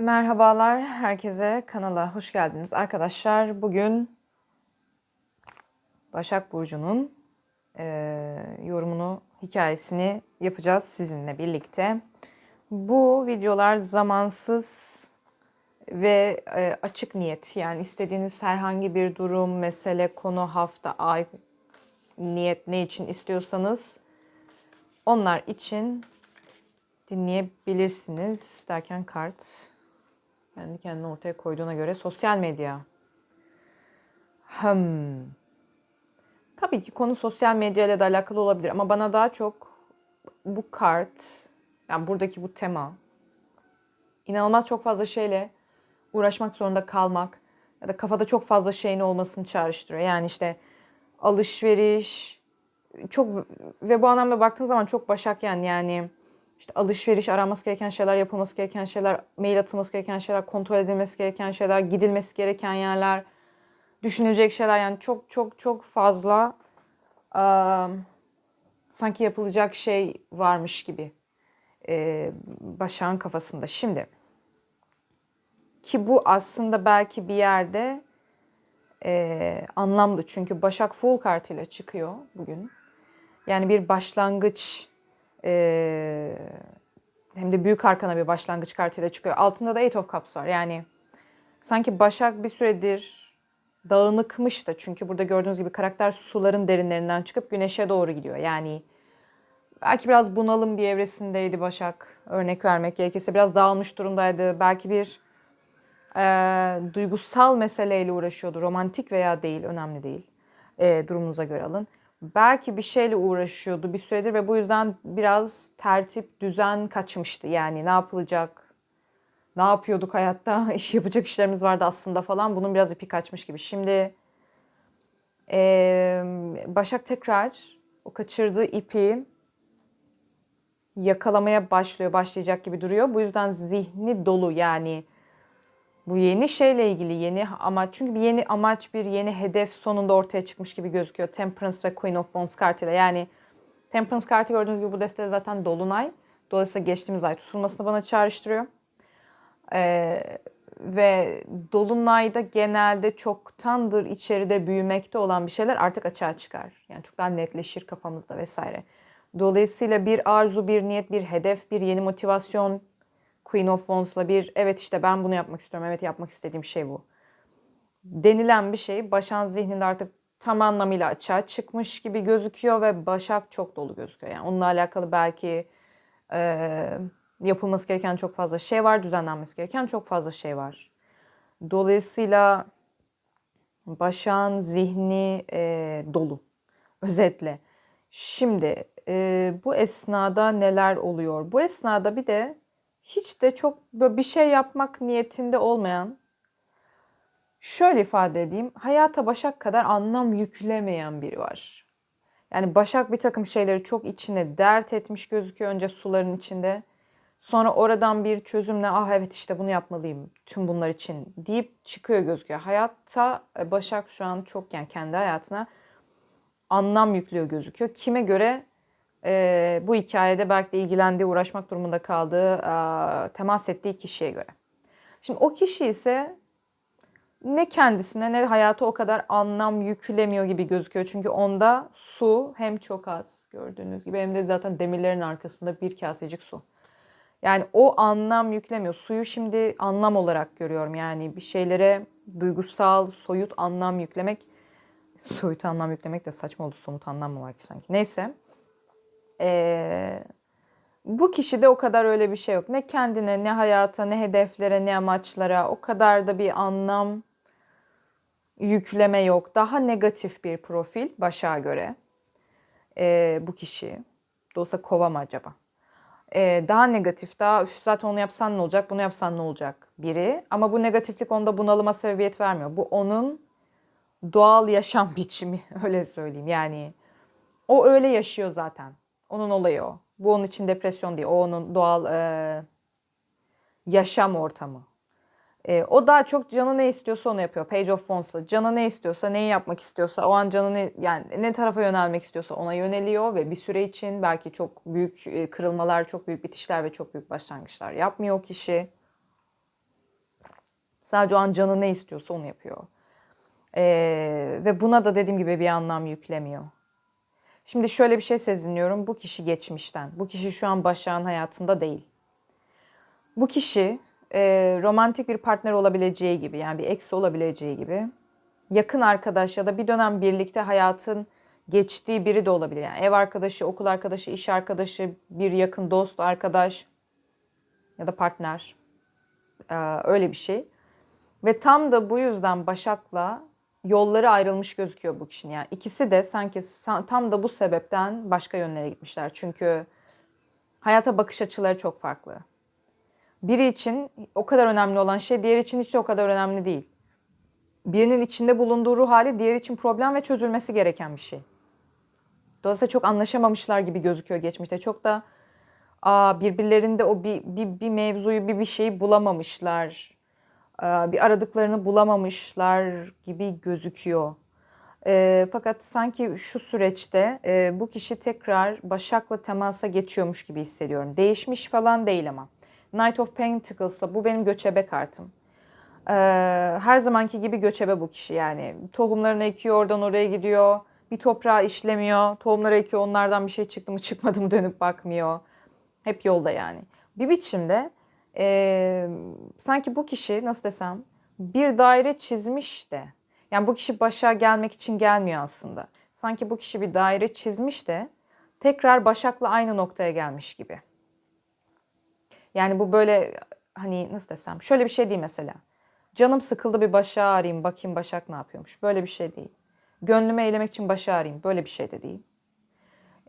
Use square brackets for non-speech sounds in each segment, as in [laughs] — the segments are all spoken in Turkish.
Merhabalar herkese kanala hoş geldiniz. Arkadaşlar bugün Başak Burcu'nun eee, yorumunu, hikayesini yapacağız sizinle birlikte. Bu videolar zamansız ve e, açık niyet. Yani istediğiniz herhangi bir durum, mesele, konu, hafta, ay, niyet ne için istiyorsanız onlar için dinleyebilirsiniz derken kart kendi kendine ortaya koyduğuna göre sosyal medya. Hmm. Tabii ki konu sosyal medya ile de alakalı olabilir ama bana daha çok bu kart, yani buradaki bu tema inanılmaz çok fazla şeyle uğraşmak zorunda kalmak ya da kafada çok fazla şeyin olmasını çağrıştırıyor. Yani işte alışveriş çok ve bu anlamda baktığın zaman çok başak yani yani işte alışveriş, aranması gereken şeyler, yapılması gereken şeyler, mail atılması gereken şeyler, kontrol edilmesi gereken şeyler, gidilmesi gereken yerler, düşünülecek şeyler yani çok çok çok fazla eee, sanki yapılacak şey varmış gibi eee Başak'ın kafasında. Şimdi ki bu aslında belki bir yerde eee, anlamlı çünkü Başak Full kartıyla çıkıyor bugün. Yani bir başlangıç eee, hem de büyük arkana bir başlangıç kartıyla çıkıyor. Altında da Eight of Cups var. Yani sanki Başak bir süredir dağınıkmış da çünkü burada gördüğünüz gibi karakter suların derinlerinden çıkıp güneşe doğru gidiyor. Yani belki biraz bunalım bir evresindeydi Başak. Örnek vermek gerekirse biraz dağılmış durumdaydı. Belki bir eee, duygusal meseleyle uğraşıyordu. Romantik veya değil önemli değil. Eee, durumunuza göre alın. Belki bir şeyle uğraşıyordu bir süredir ve bu yüzden biraz tertip, düzen kaçmıştı. Yani ne yapılacak, ne yapıyorduk hayatta, [laughs] iş yapacak işlerimiz vardı aslında falan. Bunun biraz ipi kaçmış gibi. Şimdi eee, Başak tekrar o kaçırdığı ipi yakalamaya başlıyor, başlayacak gibi duruyor. Bu yüzden zihni dolu yani bu yeni şeyle ilgili yeni amaç çünkü bir yeni amaç bir yeni hedef sonunda ortaya çıkmış gibi gözüküyor. Temperance ve Queen of Wands kartıyla yani Temperance kartı gördüğünüz gibi bu destede zaten Dolunay. Dolayısıyla geçtiğimiz ay tutulmasını bana çağrıştırıyor. Ee, ve Dolunay'da genelde çoktandır içeride büyümekte olan bir şeyler artık açığa çıkar. Yani çok daha netleşir kafamızda vesaire. Dolayısıyla bir arzu, bir niyet, bir hedef, bir yeni motivasyon, Queen of Wands'la bir evet işte ben bunu yapmak istiyorum, evet yapmak istediğim şey bu. Denilen bir şey Başak'ın zihninde artık tam anlamıyla açığa çıkmış gibi gözüküyor ve Başak çok dolu gözüküyor. Yani onunla alakalı belki e, yapılması gereken çok fazla şey var, düzenlenmesi gereken çok fazla şey var. Dolayısıyla Başak'ın zihni e, dolu. Özetle. Şimdi e, bu esnada neler oluyor? Bu esnada bir de hiç de çok bir şey yapmak niyetinde olmayan, şöyle ifade edeyim, hayata Başak kadar anlam yüklemeyen biri var. Yani Başak bir takım şeyleri çok içine dert etmiş gözüküyor önce suların içinde. Sonra oradan bir çözümle ah evet işte bunu yapmalıyım tüm bunlar için deyip çıkıyor gözüküyor. Hayatta e, Başak şu an çok yani kendi hayatına anlam yüklüyor gözüküyor. Kime göre e, bu hikayede belki de ilgilendiği, uğraşmak durumunda kaldığı, e, temas ettiği kişiye göre. Şimdi o kişi ise ne kendisine ne hayata o kadar anlam yüklemiyor gibi gözüküyor. Çünkü onda su hem çok az gördüğünüz gibi hem de zaten demirlerin arkasında bir kasecik su. Yani o anlam yüklemiyor. Suyu şimdi anlam olarak görüyorum. Yani bir şeylere duygusal, soyut anlam yüklemek. Soyut anlam yüklemek de saçma oldu. Somut anlam mı var ki sanki? Neyse. Ee, bu kişide o kadar öyle bir şey yok. Ne kendine, ne hayata, ne hedeflere, ne amaçlara o kadar da bir anlam yükleme yok. Daha negatif bir profil Başak'a göre ee, bu kişi. Dolayısıyla kova mı acaba? Ee, daha negatif, daha "Üf, zaten onu yapsan ne olacak, bunu yapsan ne olacak biri. Ama bu negatiflik onda bunalıma sebebiyet vermiyor. Bu onun doğal yaşam [laughs] biçimi öyle söyleyeyim. Yani o öyle yaşıyor zaten. Onun olayı o. Bu onun için depresyon değil. O onun doğal e, yaşam ortamı. E, o daha çok canı ne istiyorsa onu yapıyor. Page of Wands'la. Canı ne istiyorsa, neyi yapmak istiyorsa, o an canı ne, yani ne tarafa yönelmek istiyorsa ona yöneliyor ve bir süre için belki çok büyük e, kırılmalar, çok büyük bitişler ve çok büyük başlangıçlar yapmıyor kişi. Sadece o an canı ne istiyorsa onu yapıyor. Ee, ve buna da dediğim gibi bir anlam yüklemiyor. Şimdi şöyle bir şey sezinliyorum. Bu kişi geçmişten. Bu kişi şu an Başak'ın hayatında değil. Bu kişi e, romantik bir partner olabileceği gibi yani bir ex olabileceği gibi yakın arkadaş ya da bir dönem birlikte hayatın geçtiği biri de olabilir. Yani ev arkadaşı, okul arkadaşı, iş arkadaşı, bir yakın dost, arkadaş ya da partner. Ee, öyle bir şey. Ve tam da bu yüzden Başak'la yolları ayrılmış gözüküyor bu kişinin. Yani ikisi de sanki tam da bu sebepten başka yönlere gitmişler. Çünkü hayata bakış açıları çok farklı. Biri için o kadar önemli olan şey diğer için hiç o kadar önemli değil. Birinin içinde bulunduğu ruh hali diğer için problem ve çözülmesi gereken bir şey. Dolayısıyla çok anlaşamamışlar gibi gözüküyor geçmişte. Çok da aa, birbirlerinde o bir, bir, bir mevzuyu, bir bir şeyi bulamamışlar. Aa, bir aradıklarını bulamamışlar gibi gözüküyor. E, fakat sanki şu süreçte e, bu kişi tekrar Başak'la temasa geçiyormuş gibi hissediyorum. Değişmiş falan değil ama. Knight of Pentacles'la bu benim göçebe kartım. Her zamanki gibi göçebe bu kişi yani. Tohumlarını ekiyor oradan oraya gidiyor. Bir toprağı işlemiyor. Tohumları ekiyor onlardan bir şey çıktı mı çıkmadı mı dönüp bakmıyor. Hep yolda yani. Bir biçimde e, sanki bu kişi nasıl desem bir daire çizmiş de. Yani bu kişi başa gelmek için gelmiyor aslında. Sanki bu kişi bir daire çizmiş de tekrar Başak'la aynı noktaya gelmiş gibi. Yani bu böyle hani nasıl desem şöyle bir şey değil mesela. Canım sıkıldı bir Başak'ı arayayım bakayım Başak ne yapıyormuş. Böyle bir şey değil. Gönlümü eylemek için Başak'ı arayayım. Böyle bir şey de değil.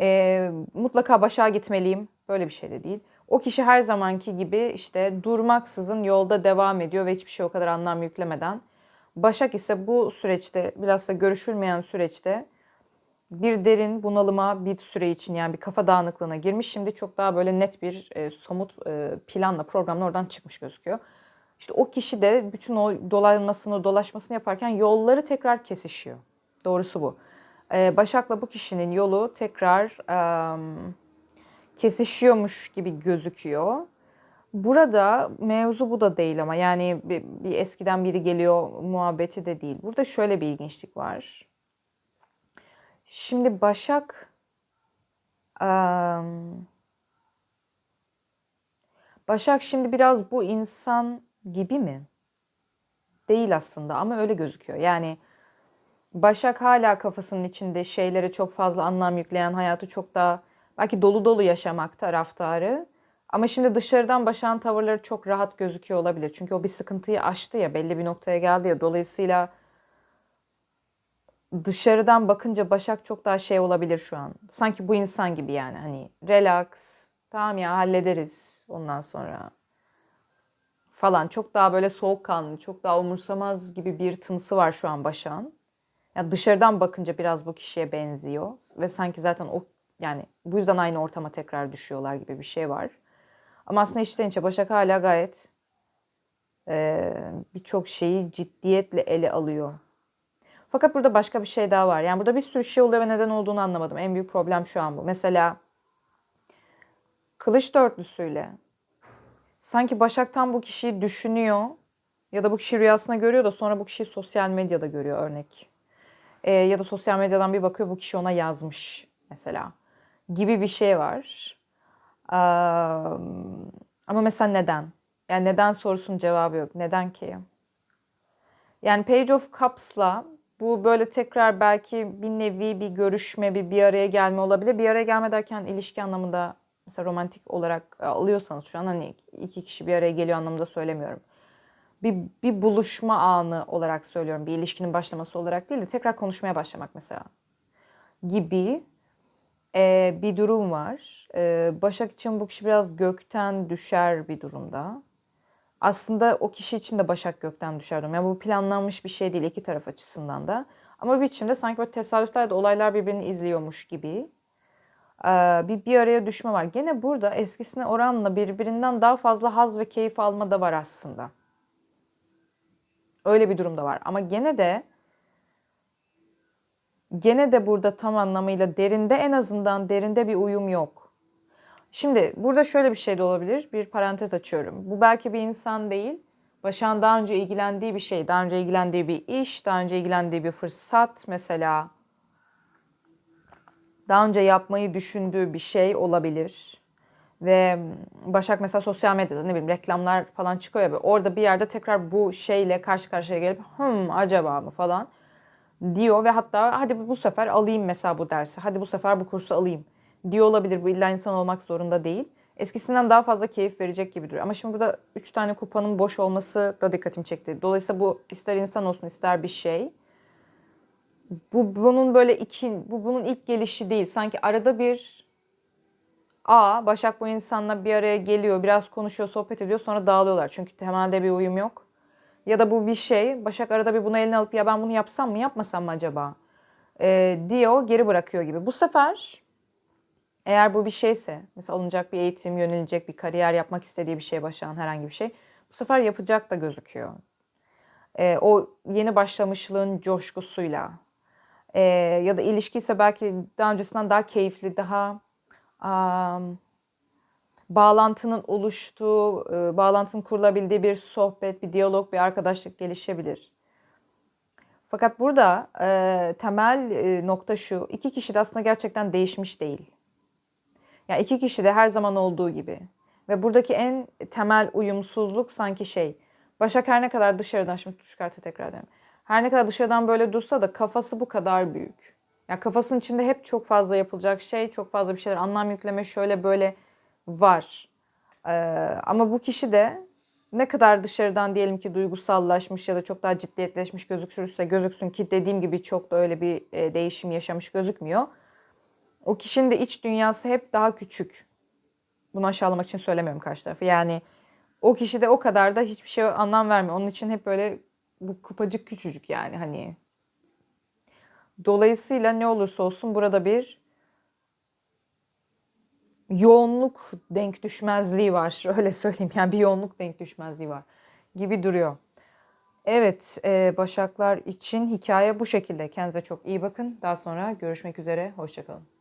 E, mutlaka Başak'a gitmeliyim. Böyle bir şey de değil. O kişi her zamanki gibi işte durmaksızın yolda devam ediyor ve hiçbir şey o kadar anlam yüklemeden. Başak ise bu süreçte bilhassa görüşülmeyen süreçte bir derin bunalıma bir süre için yani bir kafa dağınıklığına girmiş. Şimdi çok daha böyle net bir e, somut e, planla programla oradan çıkmış gözüküyor. İşte o kişi de bütün o dolanmasını dolaşmasını yaparken yolları tekrar kesişiyor. Doğrusu bu. E, Başak'la bu kişinin yolu tekrar e, kesişiyormuş gibi gözüküyor. Burada mevzu bu da değil ama yani bir, bir eskiden biri geliyor muhabbeti de değil. Burada şöyle bir ilginçlik var. Şimdi Başak Başak şimdi biraz bu insan gibi mi? Değil aslında ama öyle gözüküyor. Yani Başak hala kafasının içinde şeylere çok fazla anlam yükleyen, hayatı çok daha belki dolu dolu yaşamak taraftarı. Ama şimdi dışarıdan Başak'ın tavırları çok rahat gözüküyor olabilir. Çünkü o bir sıkıntıyı aştı ya, belli bir noktaya geldi ya. Dolayısıyla dışarıdan bakınca Başak çok daha şey olabilir şu an. Sanki bu insan gibi yani hani relax, tamam ya hallederiz ondan sonra falan. Çok daha böyle soğukkanlı, çok daha umursamaz gibi bir tınısı var şu an Başak'ın. Yani dışarıdan bakınca biraz bu kişiye benziyor ve sanki zaten o yani bu yüzden aynı ortama tekrar düşüyorlar gibi bir şey var. Ama aslında içten içe Başak hala gayet e, birçok şeyi ciddiyetle ele alıyor. Fakat burada başka bir şey daha var. Yani burada bir sürü şey oluyor ve neden olduğunu anlamadım. En büyük problem şu an bu. Mesela kılıç dörtlüsüyle sanki Başak tam bu kişiyi düşünüyor ya da bu kişi rüyasına görüyor da sonra bu kişiyi sosyal medyada görüyor örnek. E, ya da sosyal medyadan bir bakıyor bu kişi ona yazmış mesela gibi bir şey var. Ama mesela neden? Yani neden sorusunun cevabı yok. Neden ki? Yani Page of Cups'la bu böyle tekrar belki bir nevi bir görüşme, bir bir araya gelme olabilir. Bir araya gelme derken ilişki anlamında mesela romantik olarak alıyorsanız şu an hani iki kişi bir araya geliyor anlamında söylemiyorum. Bir, bir buluşma anı olarak söylüyorum. Bir ilişkinin başlaması olarak değil de tekrar konuşmaya başlamak mesela gibi e, bir durum var. E, Başak için bu kişi biraz gökten düşer bir durumda. Aslında o kişi için de Başak gökten düşer durum. Yani bu planlanmış bir şey değil iki taraf açısından da. Ama bir biçimde sanki böyle tesadüflerde olaylar birbirini izliyormuş gibi e, bir bir araya düşme var. Gene burada eskisine oranla birbirinden daha fazla haz ve keyif alma da var aslında. Öyle bir durumda var. Ama gene de gene de burada tam anlamıyla derinde en azından derinde bir uyum yok. Şimdi burada şöyle bir şey de olabilir. Bir parantez açıyorum. Bu belki bir insan değil. Başak'ın daha önce ilgilendiği bir şey, daha önce ilgilendiği bir iş, daha önce ilgilendiği bir fırsat mesela. Daha önce yapmayı düşündüğü bir şey olabilir. Ve Başak mesela sosyal medyada ne bileyim reklamlar falan çıkıyor ya. Orada bir yerde tekrar bu şeyle karşı karşıya gelip hım acaba mı falan diyor ve hatta hadi bu sefer alayım mesela bu dersi. Hadi bu sefer bu kursu alayım diyor olabilir. Bu illa insan olmak zorunda değil. Eskisinden daha fazla keyif verecek gibi duruyor. Ama şimdi burada 3 tane kupanın boş olması da dikkatimi çekti. Dolayısıyla bu ister insan olsun ister bir şey. Bu bunun böyle iki, bu bunun ilk gelişi değil. Sanki arada bir A, Başak bu insanla bir araya geliyor, biraz konuşuyor, sohbet ediyor sonra dağılıyorlar. Çünkü temelde bir uyum yok. Ya da bu bir şey, Başak arada bir bunu eline alıp ya ben bunu yapsam mı yapmasam mı acaba ee, diyor, geri bırakıyor gibi. Bu sefer eğer bu bir şeyse, mesela alınacak bir eğitim, yönelecek bir kariyer yapmak istediği bir şey Başak'ın herhangi bir şey. Bu sefer yapacak da gözüküyor. Ee, o yeni başlamışlığın coşkusuyla Ee, ya da ilişki ise belki daha öncesinden daha keyifli, daha am, bağlantının oluştuğu, e, bağlantının kurulabildiği bir sohbet, bir diyalog, bir arkadaşlık gelişebilir. Fakat burada e, temel e, nokta şu, iki kişi de aslında gerçekten değişmiş değil. Yani iki kişi de her zaman olduğu gibi. Ve buradaki en temel uyumsuzluk sanki şey, Başak her ne kadar dışarıdan, şimdi tuş kartı tekrar edelim. Her ne kadar dışarıdan böyle dursa da kafası bu kadar büyük. Ya kafasının içinde hep çok fazla yapılacak şey, çok fazla bir şeyler anlam yükleme şöyle böyle var. Ee, ama bu kişi de ne kadar dışarıdan diyelim ki duygusallaşmış ya da çok daha ciddiyetleşmiş gözükürse gözüksün ki dediğim gibi çok da öyle bir e, değişim yaşamış gözükmüyor. O kişinin de iç dünyası hep daha küçük. Bunu aşağılamak için söylemiyorum karşı tarafı. Yani o kişi de o kadar da hiçbir şey anlam vermiyor. Onun için hep böyle bu kupacık küçücük yani hani. Dolayısıyla ne olursa olsun burada bir yoğunluk denk düşmezliği var. [laughs] Öyle söyleyeyim yani bir yoğunluk denk düşmezliği var gibi duruyor. Evet e, Başaklar için hikaye bu şekilde. Kendinize çok iyi bakın. Daha sonra görüşmek üzere. Hoşçakalın.